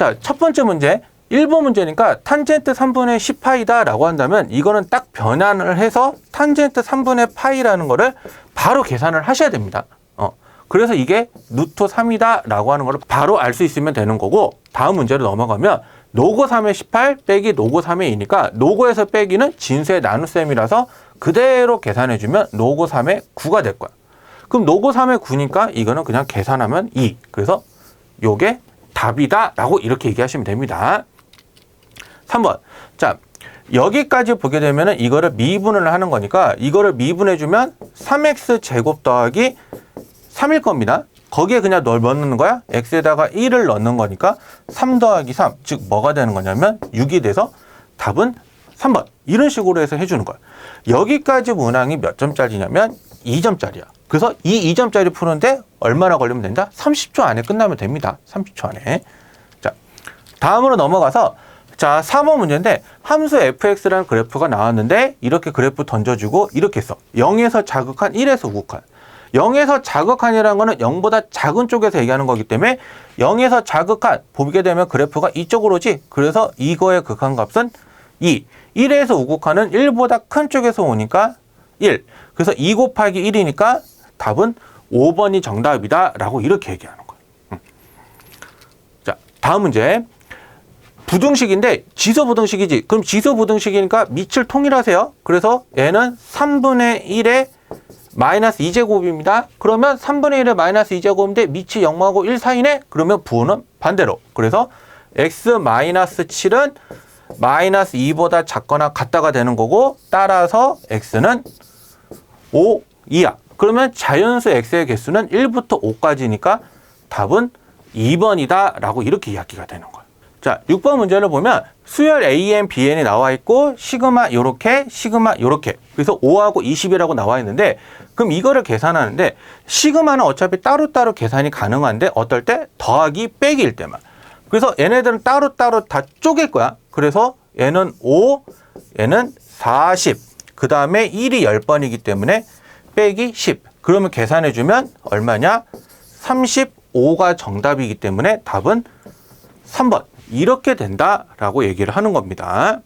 자, 첫 번째 문제. 1번 문제니까 탄젠트 3분의 10파이다 라고 한다면 이거는 딱 변환을 해서 탄젠트 3분의 파이라는 거를 바로 계산을 하셔야 됩니다. 어. 그래서 이게 루트 3이다 라고 하는 거를 바로 알 수 있으면 되는 거고 다음 문제로 넘어가면 노고 3의 18 빼기 노고 3의 2니까 노고에서 빼기는 진수의 나눗셈이라서 그대로 계산해주면 노고 3의 9가 될 거야. 그럼 노고 3의 9니까 이거는 그냥 계산하면 2. 그래서 요게 답이다 라고 이렇게 얘기하시면 됩니다. 3번. 자, 여기까지 보게 되면은 이거를 미분을 하는 거니까 이거를 미분해 주면 3x 제곱 더하기 3일 겁니다. 거기에 그냥 널 넣는 거야? x에다가 1을 넣는 거니까 3 더하기 3. 즉, 뭐가 되는 거냐면 6이 돼서 답은 3번. 이런 식으로 해서 해 주는 거야. 여기까지 문항이 몇 점짜리냐면 2점짜리야. 그래서 이 2점짜리 푸는데 얼마나 걸리면 된다? 30초 안에 끝나면 됩니다. 30초 안에. 자, 다음으로 넘어가서 자, 3번 문제인데 함수 fx라는 그래프가 나왔는데 이렇게 그래프 던져주고 이렇게 써. 0에서 자극한 1에서 우극한. 0에서 자극한이라는 거는 0보다 작은 쪽에서 얘기하는 거기 때문에 0에서 자극한 보게 되면 그래프가 이쪽으로 오지. 그래서 이거의 극한값은 2. 1에서 우극한은 1보다 큰 쪽에서 오니까 1. 그래서 2 곱하기 1이니까 답은 5번이 정답이다 라고 이렇게 얘기하는 거예요. 음. 자, 다음 문제. 부등식인데 지수 부등식이지. 그럼 지수 부등식이니까 밑을 통일하세요. 그래서 얘는 3분의 1의 마이너스 2제곱입니다. 그러면 3분의 1의 마이너스 2제곱인데 밑이 0하고 1 사이네? 그러면 부호는 반대로. 그래서 x 마이너스 7은 마이너스 2보다 작거나 같다가 되는 거고 따라서 x는 5 이하. 그러면 자연수 x의 개수는 1부터 5까지니까 답은 2번이다 라고 이렇게 이야기가 되는 거예요. 자, 6번 문제를 보면 수열 AN, BN이 나와 있고 시그마 요렇게, 시그마 요렇게. 그래서 5하고 20이라고 나와 있는데 그럼 이거를 계산하는데 시그마는 어차피 따로따로 계산이 가능한데 어떨 때 더하기 빼기일 때만. 그래서 얘네들은 따로따로 다 쪼갤 거야. 그래서 얘는 5, 얘는 40. 그 다음에 1이 10번이기 때문에 빼기 10. 그러면 계산해 주면 얼마냐? 35가 정답이기 때문에 답은 3번. 이렇게 된다라고 얘기를 하는 겁니다.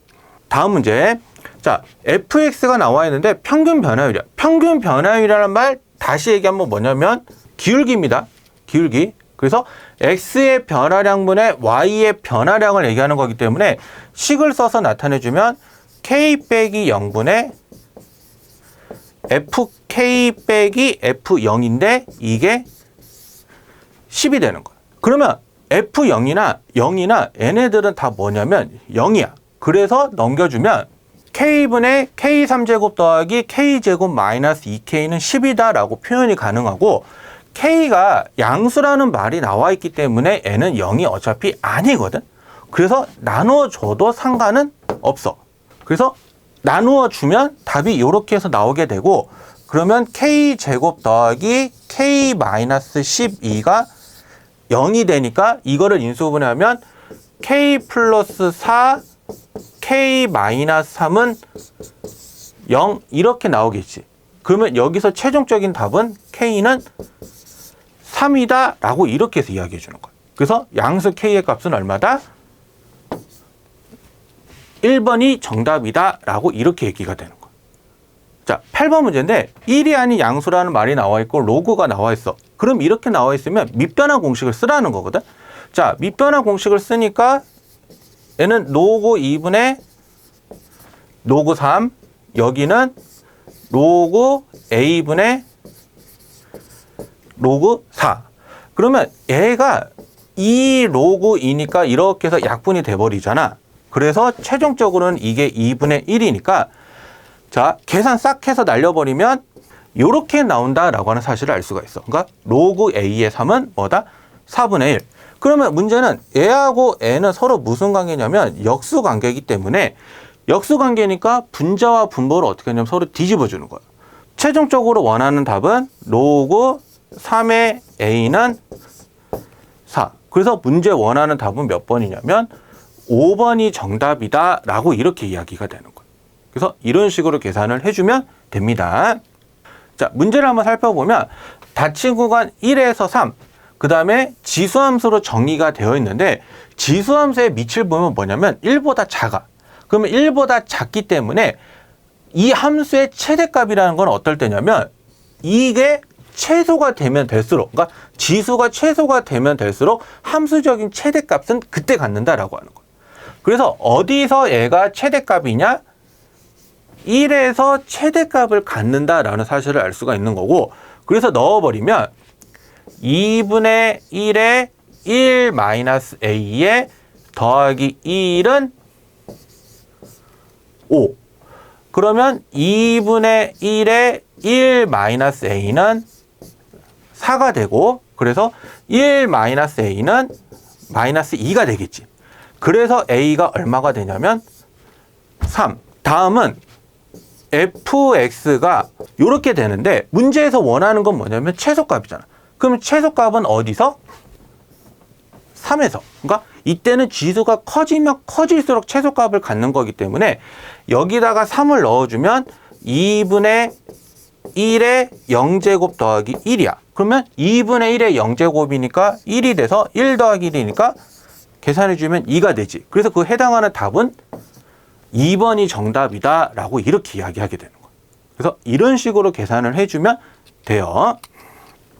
다음 문제. 자, fx가 나와 있는데 평균 변화율이야. 평균 변화율이라는 말 다시 얘기하면 뭐냐면 기울기입니다. 기울기. 그래서 x의 변화량분의 y의 변화량을 얘기하는 거기 때문에 식을 써서 나타내주면 k 빼기 0분의 fk 빼기 f0인데 이게 10이 되는 거야. 그러면 F0이나 0이나 얘네들은 다 뭐냐면 0이야. 그래서 넘겨주면 K분의 K3제곱 더하기 K제곱 마이너스 2K는 10이다 라고 표현이 가능하고 K가 양수라는 말이 나와 있기 때문에 N은 0이 어차피 아니거든. 그래서 나누어줘도 상관은 없어. 그래서 나누어 주면 답이 이렇게 해서 나오게 되고 그러면 K제곱 더하기 K 마이너스 12가 0이 되니까 이거를 인수분해하면 k 플러스 4 k 마이너스 3은 0 이렇게 나오겠지. 그러면 여기서 최종적인 답은 k는 3이다 라고 이렇게 해서 이야기해 주는 거예요. 그래서 양수 k의 값은 얼마다? 1번이 정답이다 라고 이렇게 얘기가 되는 거예요. 자, 8번 문제인데 1이 아닌 양수라는 말이 나와 있고 로그가 나와 있어. 그럼 이렇게 나와 있으면 밑변화 공식을 쓰라는 거거든. 자, 밑변화 공식을 쓰니까 얘는 로그 2분의 로그 3, 여기는 로그 a분의 로그 4. 그러면 얘가 이 로그 2니까 이렇게 해서 약분이 돼버리잖아. 그래서 최종적으로는 이게 2분의 1이니까 자, 계산 싹 해서 날려버리면 이렇게 나온다라고 하는 사실을 알 수가 있어. 그러니까 로그 a의 3은 뭐다? 4분의 1. 그러면 문제는 얘하고 n은 서로 무슨 관계냐면 역수 관계이기 때문에 역수 관계니까 분자와 분모를 어떻게 하냐면 서로 뒤집어 주는 거야. 최종적으로 원하는 답은 로그 3의 a는 4. 그래서 문제 원하는 답은 몇 번이냐면 5번이 정답이다 라고 이렇게 이야기가 되는 거예요. 그래서 이런 식으로 계산을 해주면 됩니다. 자, 문제를 한번 살펴보면 닫힌 구간 1에서 3, 그 다음에 지수함수로 정의가 되어 있는데 지수함수의 밑을 보면 뭐냐면 1보다 작아. 그러면 1보다 작기 때문에 이 함수의 최대값이라는 건 어떨 때냐면 이게 최소가 되면 될수록 그러니까 지수가 최소가 되면 될수록 함수적인 최대값은 그때 갖는다라고 하는 거예요. 그래서 어디서 얘가 최대값이냐? 1에서 최대값을 갖는다라는 사실을 알 수가 있는 거고 그래서 넣어버리면 2분의 1에 1 마이너스 a에 더하기 1은 5 그러면 2분의 1에 1 마이너스 a는 4가 되고 그래서 1 마이너스 a는 마이너스 2가 되겠지. 그래서 a가 얼마가 되냐면 3. 다음은 fx가 이렇게 되는데 문제에서 원하는 건 뭐냐면 최소값이잖아. 그럼 최소값은 어디서? 3에서. 그러니까 이때는 지수가 커지면 커질수록 최소값을 갖는 거기 때문에 여기다가 3을 넣어주면 2분의 1의 0제곱 더하기 1이야. 그러면 2분의 1의 0제곱이니까 1이 돼서 1 더하기 1이니까 계산해 주면 2가 되지. 그래서 그 해당하는 답은 2번이 정답이다 라고 이렇게 이야기하게 되는 거예요. 그래서 이런 식으로 계산을 해주면 돼요.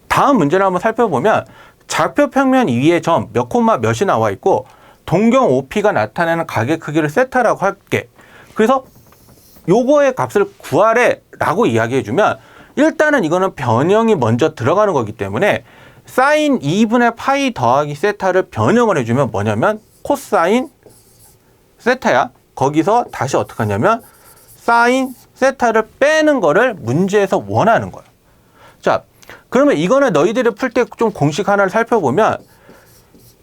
다음 문제를 한번 살펴보면 좌표 평면 위에 점 몇 콤마 몇이 나와 있고 동경 OP가 나타내는 가게 크기를 세타라고 할게. 그래서 요거의 값을 구하래 라고 이야기해 주면 일단은 이거는 변형이 먼저 들어가는 거기 때문에 사인 2분의 파이 더하기 세타를 변형을 해주면 뭐냐면 코사인 세타야. 거기서 다시 어떻게 하냐면 사인 세타를 빼는 거를 문제에서 원하는 거예요. 자, 그러면 이거는 너희들이 풀 때 좀 공식 하나를 살펴보면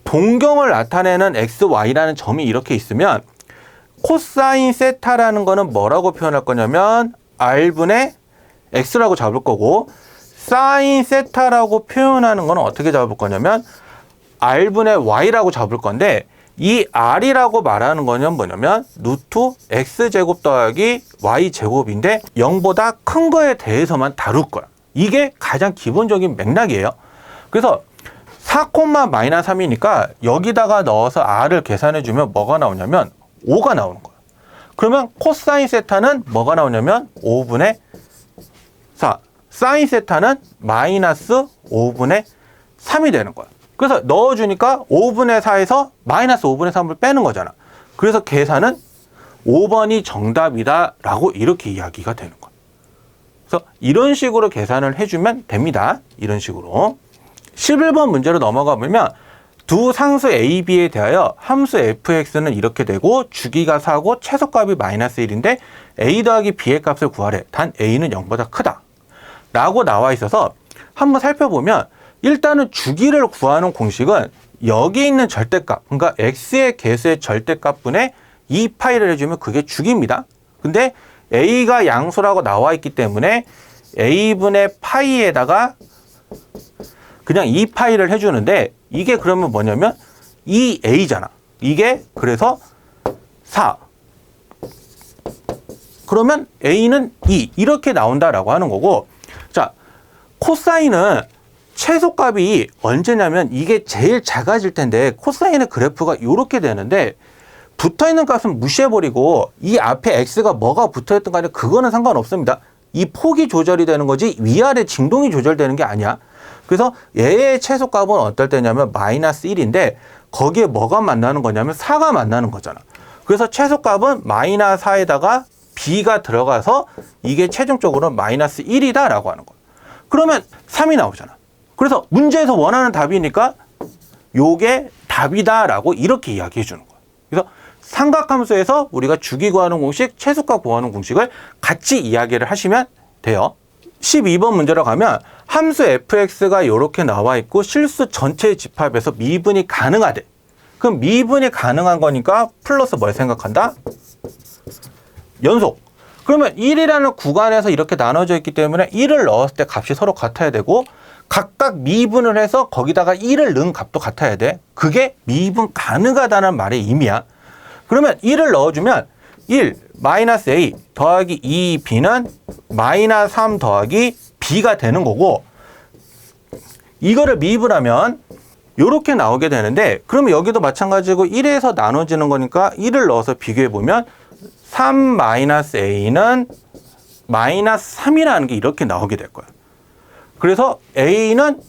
동경을 나타내는 x, y라는 점이 이렇게 있으면 코사인 세타라는 거는 뭐라고 표현할 거냐면 r분의 x라고 잡을 거고 사인 세타라고 표현하는 거는 어떻게 잡을 거냐면 r분의 y라고 잡을 건데 이 r이라고 말하는 거는 뭐냐면 루트 x제곱 더하기 y제곱인데 0보다 큰 거에 대해서만 다룰 거야. 이게 가장 기본적인 맥락이에요. 그래서 4, 마이너스 3이니까 여기다가 넣어서 r을 계산해 주면 뭐가 나오냐면 5가 나오는 거야. 그러면 코사인 세타는 뭐가 나오냐면 5분의 4. 사인 세타는 마이너스 5분의 3이 되는 거야. 그래서 넣어주니까 5분의 4에서 마이너스 5분의 3을 빼는 거잖아. 그래서 계산은 5번이 정답이다 라고 이렇게 이야기가 되는 거야. 그래서 이런 식으로 계산을 해주면 됩니다. 이런 식으로. 11번 문제로 넘어가 보면 두 상수 a, b에 대하여 함수 fx는 이렇게 되고 주기가 4고 최소값이 마이너스 1인데 a 더하기 b의 값을 구하래. 단 a는 0보다 크다. 라고 나와 있어서 한번 살펴보면 일단은 주기를 구하는 공식은 여기 있는 절대값, 그러니까 x의 개수의 절대값분의 2파이를 해주면 그게 주기입니다. 근데 a가 양수라고 나와 있기 때문에 a분의 파이에다가 그냥 2파이를 해주는데 이게 그러면 뭐냐면 2a잖아. 이게 그래서 4. 그러면 a는 2 이렇게 나온다라고 하는 거고 자 코사인은 최소값이 언제냐면 이게 제일 작아질 텐데 코사인의 그래프가 이렇게 되는데 붙어 있는 값은 무시해버리고 이 앞에 x가 뭐가 붙어 있던 간에 그거는 상관없습니다. 이 폭이 조절이 되는 거지 위아래 진동이 조절되는 게 아니야. 그래서 얘의 최소값은 어떨 때냐면 마이너스 1인데 거기에 뭐가 만나는 거냐면 4가 만나는 거잖아. 그래서 최소값은 마이너스 4에다가 b가 들어가서 이게 최종적으로 마이너스 1이다라고 하는 거야. 그러면 3이 나오잖아. 그래서 문제에서 원하는 답이니까 요게 답이다라고 이렇게 이야기해 주는 거야. 그래서 삼각함수에서 우리가 주기 구하는 공식, 최소값 구하는 공식을 같이 이야기를 하시면 돼요. 12번 문제로 가면 함수 fx가 이렇게 나와 있고 실수 전체 집합에서 미분이 가능하대. 그럼 미분이 가능한 거니까 플러스 뭘 생각한다? 연속. 그러면 1이라는 구간에서 이렇게 나눠져 있기 때문에 1을 넣었을 때 값이 서로 같아야 되고 각각 미분을 해서 거기다가 1을 넣은 값도 같아야 돼. 그게 미분 가능하다는 말의 의미야. 그러면 1을 넣어주면 1 마이너스 a 더하기 2b는 마이너스 3 더하기 b가 되는 거고 이거를 미분하면 요렇게 나오게 되는데 그러면 여기도 마찬가지고 1에서 나눠지는 거니까 1을 넣어서 비교해 보면 3 마이너스 a는 마이너스 3이라는 게 이렇게 나오게 될 거예요. 그래서 a는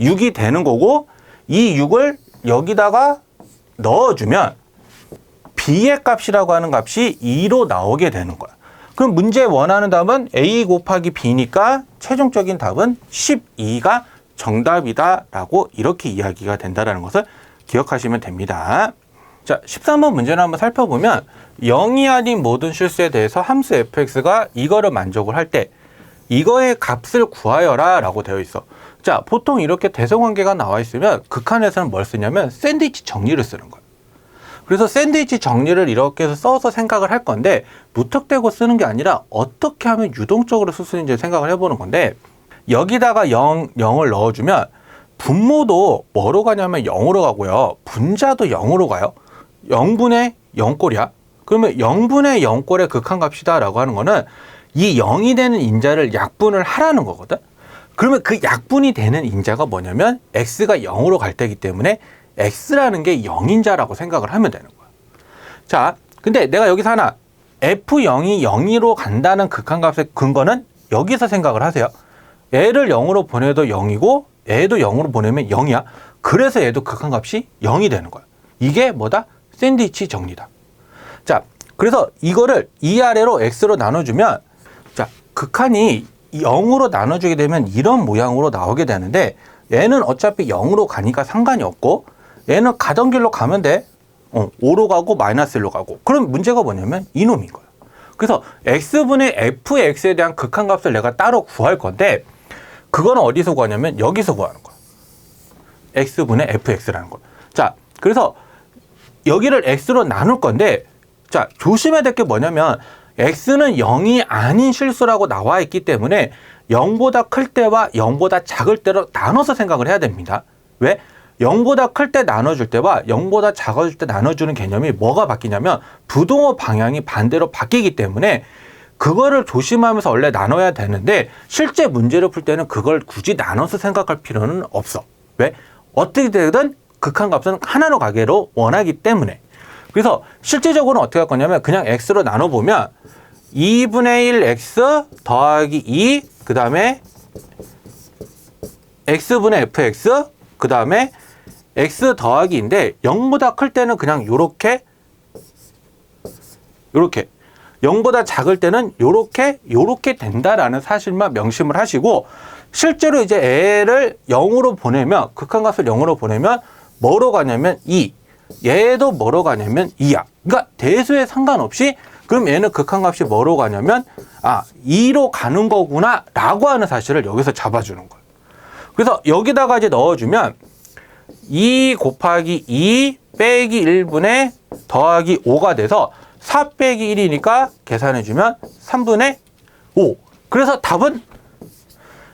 6이 되는 거고 이 6을 여기다가 넣어주면 b의 값이라고 하는 값이 2로 나오게 되는 거야. 그럼 문제 원하는 답은 a 곱하기 b니까 최종적인 답은 12가 정답이다라고 이렇게 이야기가 된다라는 것을 기억하시면 됩니다. 자, 13번 문제를 한번 살펴보면 0이 아닌 모든 실수에 대해서 함수 fx가 이거를 만족을 할 때 이거의 값을 구하여라 라고 되어 있어. 자, 보통 이렇게 대성관계가 나와 있으면 극한에서는 뭘 쓰냐면 샌드위치 정리를 쓰는 거야. 그래서 샌드위치 정리를 이렇게 해서 써서 생각을 할 건데 무턱대고 쓰는 게 아니라 어떻게 하면 유동적으로 쓸 수 있는지 생각을 해보는 건데 여기다가 0, 0을 넣어주면 분모도 뭐로 가냐면 0으로 가고요. 분자도 0으로 가요. 0분의 0꼴이야. 그러면 0분의 0꼴의 극한값이다 라고 하는 거는 이 0이 되는 인자를 약분을 하라는 거거든. 그러면 그 약분이 되는 인자가 뭐냐면 x가 0으로 갈 때이기 때문에 x라는 게 0인자라고 생각을 하면 되는 거야. 자, 근데 내가 여기서 하나 f0이 0으로 간다는 극한값의 근거는 여기서 생각을 하세요. 얘를 0으로 보내도 0이고 얘도 0으로 보내면 0이야. 그래서 얘도 극한값이 0이 되는 거야. 이게 뭐다? 샌드위치 정리다. 자, 그래서 이거를 이 아래로 x로 나눠주면 자, 극한이 0으로 나눠주게 되면 이런 모양으로 나오게 되는데 얘는 어차피 0으로 가니까 상관이 없고 얘는 가던 길로 가면 돼. 어, 5로 가고 마이너스 1로 가고. 그럼 문제가 뭐냐면 이놈인 거예요. 그래서 x분의 fx에 대한 극한값을 내가 따로 구할 건데 그거는 어디서 구하냐면 여기서 구하는 거야. x분의 fx라는 거. 자, 그래서 여기를 x로 나눌 건데 자, 조심해야 될 게 뭐냐면 x는 0이 아닌 실수라고 나와 있기 때문에 0보다 클 때와 0보다 작을 때로 나눠서 생각을 해야 됩니다. 왜? 0보다 클 때 나눠줄 때와 0보다 작아질 때 나눠주는 개념이 뭐가 바뀌냐면 부동호 방향이 반대로 바뀌기 때문에 그거를 조심하면서 원래 나눠야 되는데 실제 문제를 풀 때는 그걸 굳이 나눠서 생각할 필요는 없어. 왜? 어떻게 되든 극한값은 하나로 가기로 원하기 때문에. 그래서 실제적으로는 어떻게 할 거냐면 그냥 x로 나눠보면 2분의 1 x 더하기 2, 그 다음에 x분의 fx, 그 다음에 x 더하기인데 0보다 클 때는 그냥 요렇게 요렇게 0보다 작을 때는 요렇게 요렇게 된다라는 사실만 명심을 하시고 실제로 이제 애를 0으로 보내면 극한값을 0으로 보내면 뭐로 가냐면 2 얘도 뭐로 가냐면 2야 그러니까 대수에 상관없이 그럼 얘는 극한값이 뭐로 가냐면 아 2로 가는 거구나 라고 하는 사실을 여기서 잡아주는 거예요 그래서 여기다가 이제 넣어주면 2 곱하기 2 빼기 1분의 더하기 5가 돼서 4 빼기 1이니까 계산해주면 3분의 5. 그래서 답은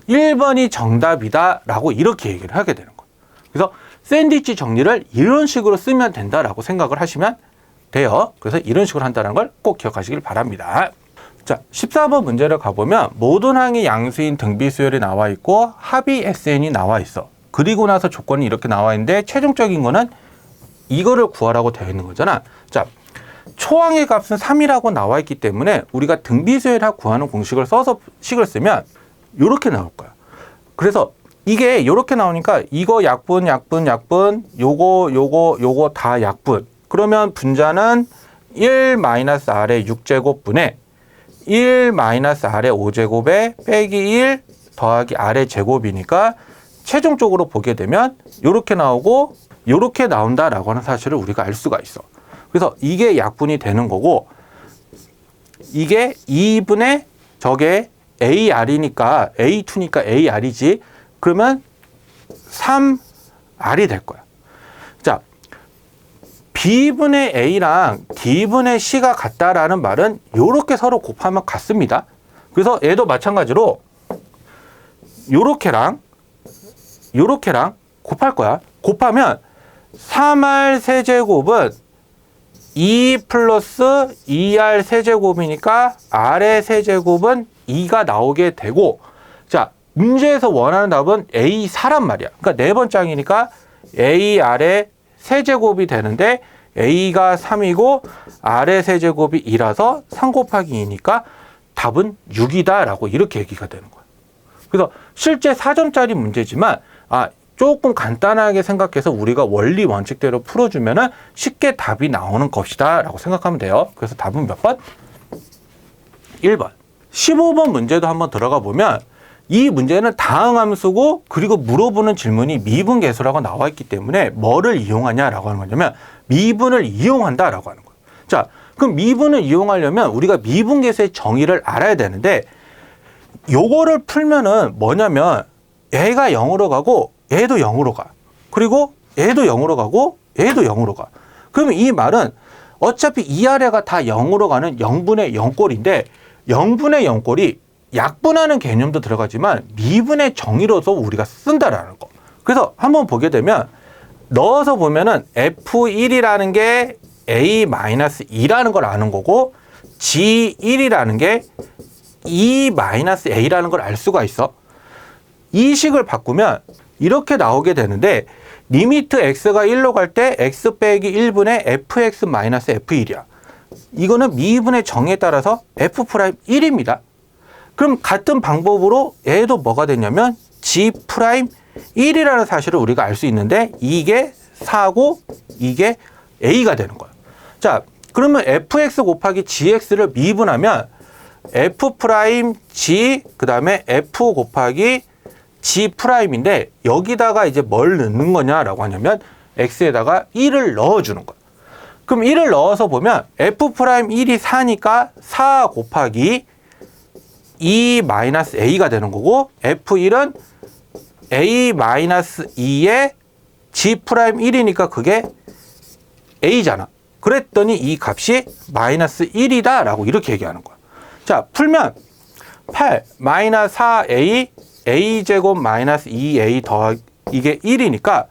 1번이 정답이다 라고 이렇게 얘기를 하게 되는 거예요. 그래서 샌드위치 정리를 이런 식으로 쓰면 된다라고 생각을 하시면 돼요. 그래서 이런 식으로 한다는 걸 꼭 기억하시길 바랍니다. 자, 14번 문제를 가보면 모든 항의 양수인 등비수열이 나와 있고 합의 SN이 나와 있어. 그리고 나서 조건이 이렇게 나와 있는데 최종적인 거는 이거를 구하라고 되어 있는 거잖아. 자, 초항의 값은 3이라고 나와 있기 때문에 우리가 등비수열합 구하는 공식을 써서 식을 쓰면 이렇게 나올 거야. 그래서 이게 이렇게 나오니까 이거 약분, 약분, 약분, 요거, 요거, 요거 다 약분. 그러면 분자는 1 마이너스 R의 6제곱분에 1 마이너스 R의 5제곱에 빼기 1 더하기 R의 제곱이니까 최종적으로 보게 되면 이렇게 나오고 이렇게 나온다라고 하는 사실을 우리가 알 수가 있어. 그래서 이게 약분이 되는 거고 이게 2분의 저게 AR이니까 A2니까 AR이지 그러면 3R이 될 거야. 자, B분의 A랑 D분의 C가 같다라는 말은 이렇게 서로 곱하면 같습니다. 그래서 얘도 마찬가지로 요렇게랑 곱할 거야. 곱하면 3R 세제곱은 2 플러스 2R 세제곱이니까 R의 세제곱은 2가 나오게 되고 자 문제에서 원하는 답은 A 4란 말이야. 그러니까 네 번째 항이니까 A 아래 세제곱이 되는데 A가 3이고 아래 세제곱이 2라서 3 곱하기 2니까 답은 6이다라고 이렇게 얘기가 되는 거야. 그래서 실제 4점짜리 문제지만 아 조금 간단하게 생각해서 우리가 원리 원칙대로 풀어주면은 쉽게 답이 나오는 것이다라고 생각하면 돼요. 그래서 답은 몇 번? 1번. 15번 문제도 한번 들어가 보면 이 문제는 다항함수고 그리고 물어보는 질문이 미분 계수라고 나와 있기 때문에 뭐를 이용하냐라고 하는 거냐면 미분을 이용한다라고 하는 거예요. 자, 그럼 미분을 이용하려면 우리가 미분 계수의 정의를 알아야 되는데 요거를 풀면은 뭐냐면 얘가 0으로 가고 얘도 0으로 가. 그리고 얘도 0으로 가고 얘도 0으로 가. 그러면 이 말은 어차피 이 아래가 다 0으로 가는 0분의 0꼴인데 0분의 0꼴이 약분하는 개념도 들어가지만 미분의 정의로서 우리가 쓴다라는 거. 그래서 한번 보게 되면 넣어서 보면은 F1이라는 게 A-2라는 걸 아는 거고 G1이라는 게 E-A라는 걸 알 수가 있어. 이 식을 바꾸면 이렇게 나오게 되는데 리미트 x가 1로 갈 때 x 빼기 1분의 fx 마이너스 f1이야. 이거는 미분의 정의에 따라서 f 프라임 1입니다. 그럼 같은 방법으로 얘도 뭐가 되냐면 g 프라임 1이라는 사실을 우리가 알 수 있는데 이게 4고 이게 a가 되는 거야. 자, 그러면 fx 곱하기 gx를 미분하면 f 프라임 g 그다음에 f 곱하기 g 프라임인데 여기다가 이제 뭘 넣는 거냐라고 하냐면 x에다가 1을 넣어 주는 거야. 그럼 1을 넣어서 보면 f 프라임 1이 4니까 4 곱하기 2 마이너스 a가 되는 거고 f1은 a 마이너스 2에 g 프라임 1이니까 그게 a잖아. 그랬더니 이 값이 마이너스 1이다 라고 이렇게 얘기하는 거야. 자, 풀면 8 마이너스 4a a제곱 마이너스 2a 더하기 이게 1이니까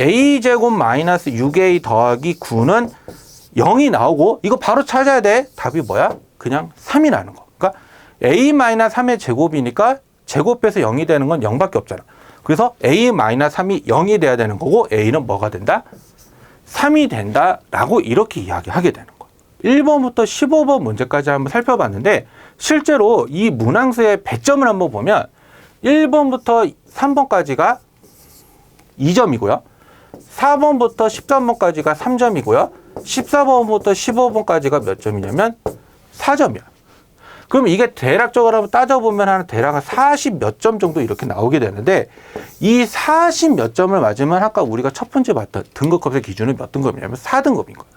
a제곱 마이너스 6a 더하기 9는 0이 나오고 이거 바로 찾아야 돼. 답이 뭐야? 그냥 3이 나는 거. 그러니까 a 마이너스 3의 제곱이니까 제곱해서 0이 되는 건 0밖에 없잖아. 그래서 a 마이너스 3이 0이 돼야 되는 거고 a는 뭐가 된다? 3이 된다라고 이렇게 이야기하게 되는 거야. 1번부터 15번 문제까지 한번 살펴봤는데 실제로 이 문항수의 배점을 한번 보면 1번부터 3번까지가 2점이고요. 4번부터 13번까지가 3점이고요. 14번부터 15번까지가 몇 점이냐면 4점이야. 그럼 이게 대략적으로 한번 따져보면 한 대략 한 40 몇 점 정도 이렇게 나오게 되는데 이 40 몇 점을 맞으면 아까 우리가 첫 번째 봤던 등급급의 기준은 몇 등급이냐면 4등급인 거야.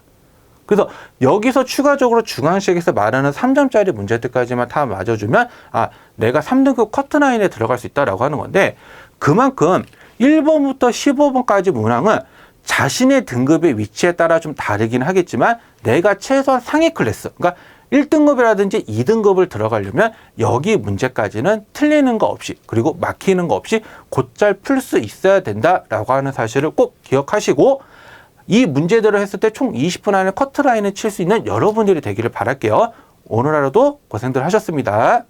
그래서 여기서 추가적으로 중앙식에서 말하는 3점짜리 문제들까지만 다 맞아주면 아 내가 3등급 커트라인에 들어갈 수 있다라고 하는 건데 그만큼 1번부터 15번까지 문항은 자신의 등급의 위치에 따라 좀 다르긴 하겠지만 내가 최소한 상위 클래스 그러니까 1등급이라든지 2등급을 들어가려면 여기 문제까지는 틀리는 거 없이 그리고 막히는 거 없이 곧잘 풀 수 있어야 된다라고 하는 사실을 꼭 기억하시고 이 문제들을 했을 때 총 20분 안에 커트라인을 칠 수 있는 여러분들이 되기를 바랄게요. 오늘 하루도 고생들 하셨습니다.